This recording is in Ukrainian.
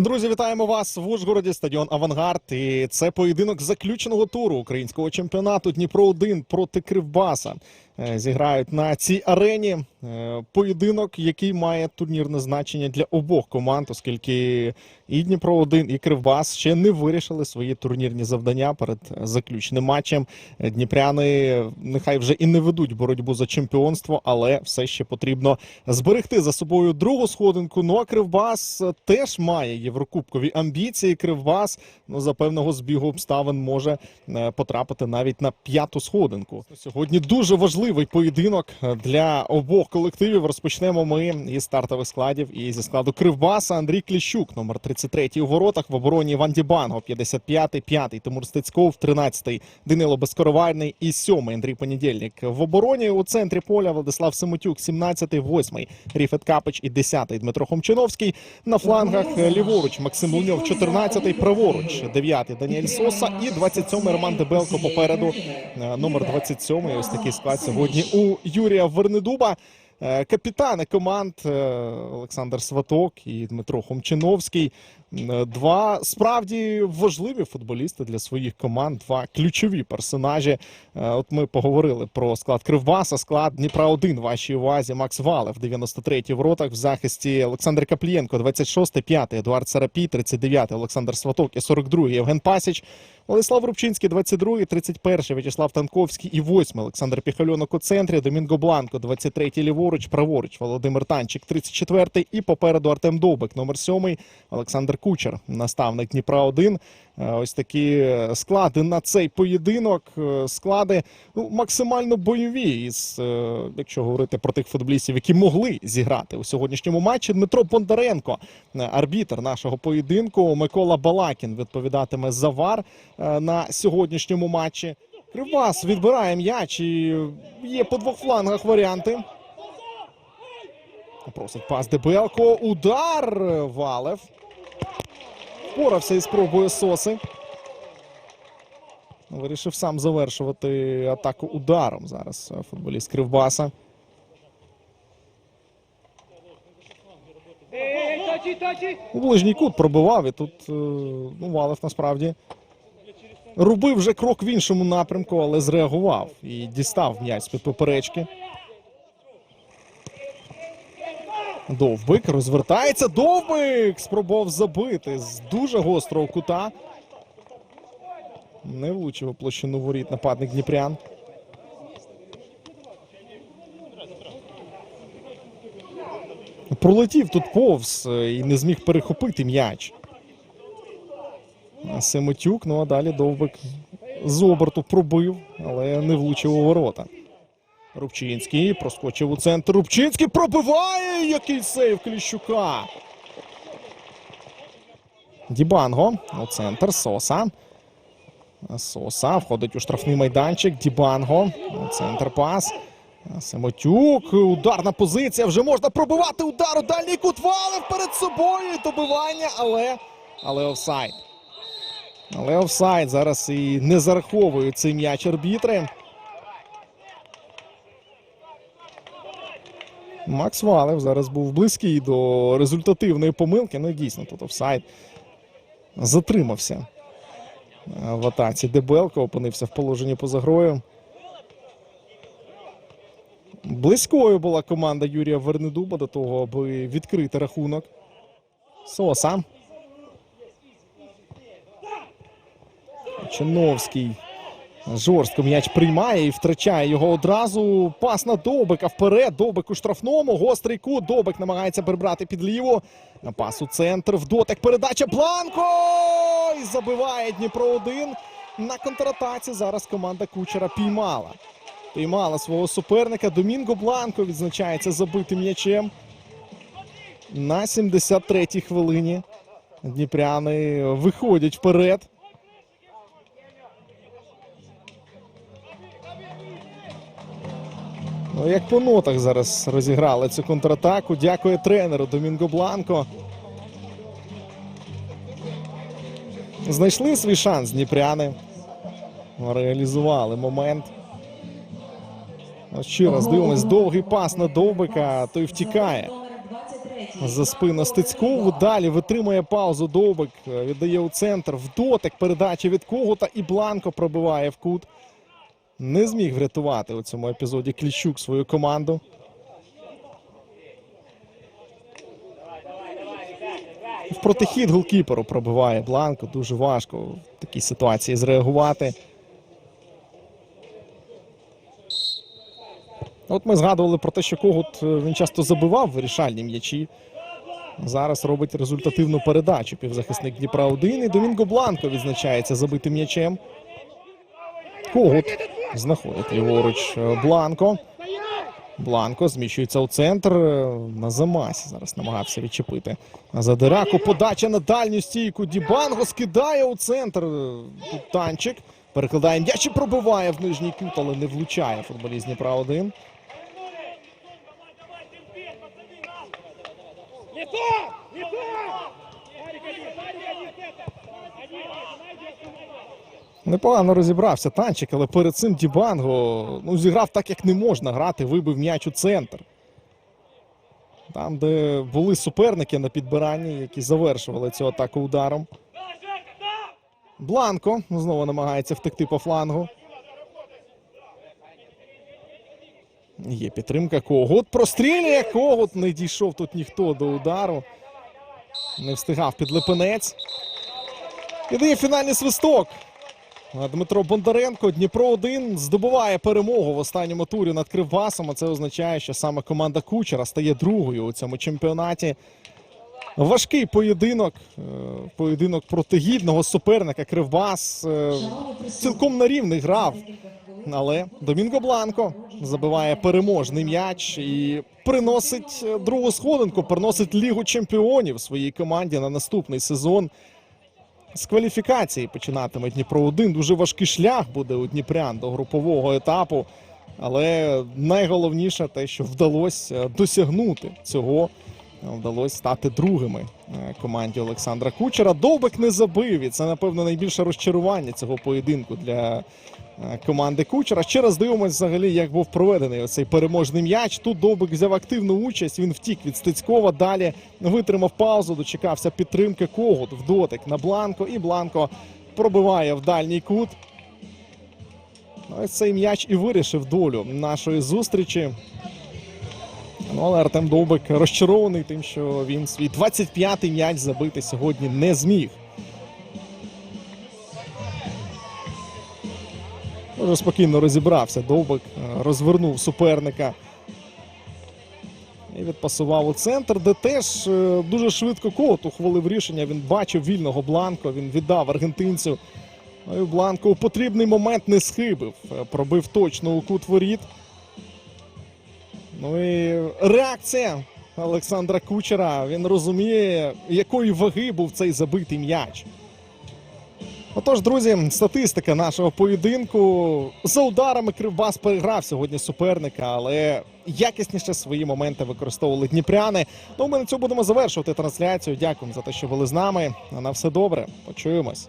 Друзі, вітаємо вас в Ужгороді. Стадіон Авангард. І це поєдинок заключеного туру українського чемпіонату Дніпро 1 проти Кривбаса. Е, Зіграють на цій арені. Е, Поєдинок, який має турнірне значення для обох команд, оскільки і Дніпро 1 і Кривбас ще не вирішили свої турнірні завдання перед заключним матчем. Е, Дніпряни нехай вже і не ведуть боротьбу за чемпіонство, але все ще потрібно зберегти за собою другу сходинку. Ну а Кривбас теж має єврокубкові амбіції. Кривбас ну за певного збігу обставин може потрапити навіть на п'яту сходинку. Сьогодні дуже важливий поєдинок е, для обох колективів. Розпочнемо ми із стартових складів і зі складу Кривбаса Андрій Кліщук, номер 33 у воротах. В обороні Іван Дібанго, 55-й, 5-й, Тимур Стецьков, 13-й, Данило Безкоровальний і 7-й Андрій Понедільник. В обороні у центрі поля Владислав Семутюк, 17-й, 8-й, Ріфет Капич і 10-й Дмитро Хомчиновський. На флангах ліворуч Максим Луньов, 14-й, праворуч 9-й Даніель Соса і 27-й Роман Дебелко попереду. Е, Номер 27-й. Ось такий склад сьогодні у Юрія Вернедуба. Е, Капітани команд е, Олександр Сваток і Дмитро Хомчиновський. Е, Два справді важливі футболісти для своїх команд, два ключові персонажі. Е, От ми поговорили про склад Кривбаса, склад Дніпра 1 вашій увазі. Макс Валев, 93-й в ротах в захисті. Олександр Каплієнко, 26-й, 5-й, Едуард Сарапій, 39-й, Олександр Сваток і 42-й Євген Пасіч. Владислав Рубчинський, 22-й, 31-й, В'ячеслав Танковський і 8-й Олександр Піхальонок у центрі, Домінго Бланко, 23-й ліворуч, праворуч, Володимир Танчик, 34-й і попереду Артем Довбик, номер 7-й, Олександр Кучер, наставник Дніпра 1. Е, Ось такі е, склади на цей поєдинок. Е, Склади ну, максимально бойові. Із, якщо говорити про тих футболістів, які могли зіграти у сьогоднішньому матчі. Дмитро Бондаренко, арбітр нашого поєдинку. Микола Балакін відповідатиме за вар на сьогоднішньому матчі. Кривбас відбирає м'яч і є по двох флангах варіанти. Просить пас Дебелко. Удар Валев. Впорався із спробою Соси. Вирішив сам завершувати атаку ударом зараз е, футболіст Кривбаса. У ближній кут пробивав і тут е, ну, Валев насправді робив вже крок в іншому напрямку, але зреагував і дістав м'яч з-під поперечки. Довбик розвертається. Довбик спробував забити з дуже гострого кута. Не влучив площину воріт нападник Дніпрян. Пролетів тут повз і не зміг перехопити м'яч. Семетюк, ну а далі Довбик з оберту пробив, але не влучив у ворота. Рубчинський проскочив у центр. Рубчинський пробиває! Який сейв Кліщука. Дібанго у центр. Соса. Соса входить у штрафний майданчик. Дібанго. У центр пас. Самотюк. Ударна позиція. Вже можна пробивати удар у дальній кут. Валив перед собою. Добивання, але, але офсайд. Але офсайд зараз і не зараховують цей м'яч арбітри. Макс Валев зараз був близький до результативної помилки. Ну, дійсно, тут офсайд затримався е, в атаці. Дебелко опинився в положенні поза грою. Близькою була команда Юрія Вернедуба до того, аби відкрити рахунок. Соса. Чиновський Жорстко м'яч приймає і втрачає його одразу. Пас на Довбика вперед. Довбик у штрафному. Гострий кут. Довбик намагається прибрати під ліву. Пас у центр. В дотик. Передача Бланко! І забиває Дніпро 1 на контратаці. Зараз команда Кучера піймала. Піймала свого суперника. Домінго Бланко відзначається забитим м'ячем. На 73-й хвилині дніпряни виходять вперед. Ну, як по нотах зараз розіграли цю контратаку. Дякує тренеру Домінго Бланко. Знайшли свій шанс дніпряни. Реалізували момент. Ще раз дивимось. Довгий пас на Довбика, той втікає. За спину Стецькову. Далі витримує паузу Довбик, е, віддає у центр. В дотик передача від Когута і Бланко пробиває в кут. Не зміг врятувати у цьому епізоді Кліщук свою команду. В протихід голкіперу пробиває Бланко. Дуже важко в такій ситуації зреагувати. От ми згадували про те, що Когут е, він часто забивав вирішальні м'ячі. Зараз робить результативну передачу. Півзахисник Дніпра 1 і Домінго Бланко відзначається забитим м'ячем. Когут знаходить ліворуч е, Бланко. Бланко зміщується у центр. е, На замасі зараз намагався відчепити. Задираку. Подача на дальню стійку. Дібанго скидає у центр. е, Тут танчик. Перекладає м'яч і пробиває в нижній кут, але не влучає футболіст Дніпра 1. Не Непогано розібрався танчик, але перед цим Дібанго ну, зіграв так, як не можна грати, вибив м'яч у центр. Там, де були суперники на підбиранні, які завершували цю атаку ударом. Бланко знову намагається втекти по флангу. Є підтримка Когут. Прострілює Когут. Не дійшов тут ніхто до удару. Не встигав підлипинець. І дає фінальний свисток. Дмитро Бондаренко, Дніпро 1 здобуває перемогу в останньому турі над Кривбасом. А це означає, що саме команда Кучера стає другою у цьому чемпіонаті. Важкий поєдинок. е, Поєдинок проти гідного суперника. Кривбас е, цілком на рівних грав. Але Домінго Бланко забиває переможний м'яч і приносить е, другу сходинку, приносить Лігу чемпіонів своїй команді на наступний сезон. З кваліфікації починатиме Дніпро 1 Дуже важкий шлях буде у Дніпрян до групового етапу. Але найголовніше те, що вдалося досягнути цього. Вдалося стати другими е, команді Олександра Кучера. Довбик не забив. І це, напевно, найбільше розчарування цього поєдинку для е, команди Кучера. Ще раз дивимося взагалі, як був проведений оцей переможний м'яч. Тут Довбик взяв активну участь. Він втік від Стецькова. Далі витримав паузу, дочекався підтримки Когут в дотик на Бланко. І Бланко пробиває в дальній кут. Ну, Ось цей м'яч і вирішив долю нашої зустрічі. Ну, але Артем Довбик розчарований тим, що він свій 25-й м'яч забити сьогодні не зміг. Дуже спокійно розібрався. Довбик е, розвернув суперника. І відпасував у центр, де теж е, дуже швидко Когут ухвалив рішення. Він бачив вільного Бланко, він віддав аргентинцю. Ну і Бланко у потрібний момент не схибив. Е, Пробив точно у кут воріт. Ну і реакція Олександра Кучера. Він розуміє, якої ваги був цей забитий м'яч. Отож, друзі, статистика нашого поєдинку. За ударами Кривбас переграв сьогодні суперника, але якісніше свої моменти використовували дніпряни. Ну, ми на цьому будемо завершувати трансляцію. Дякуємо за те, що були з нами. На все добре. Почуємось.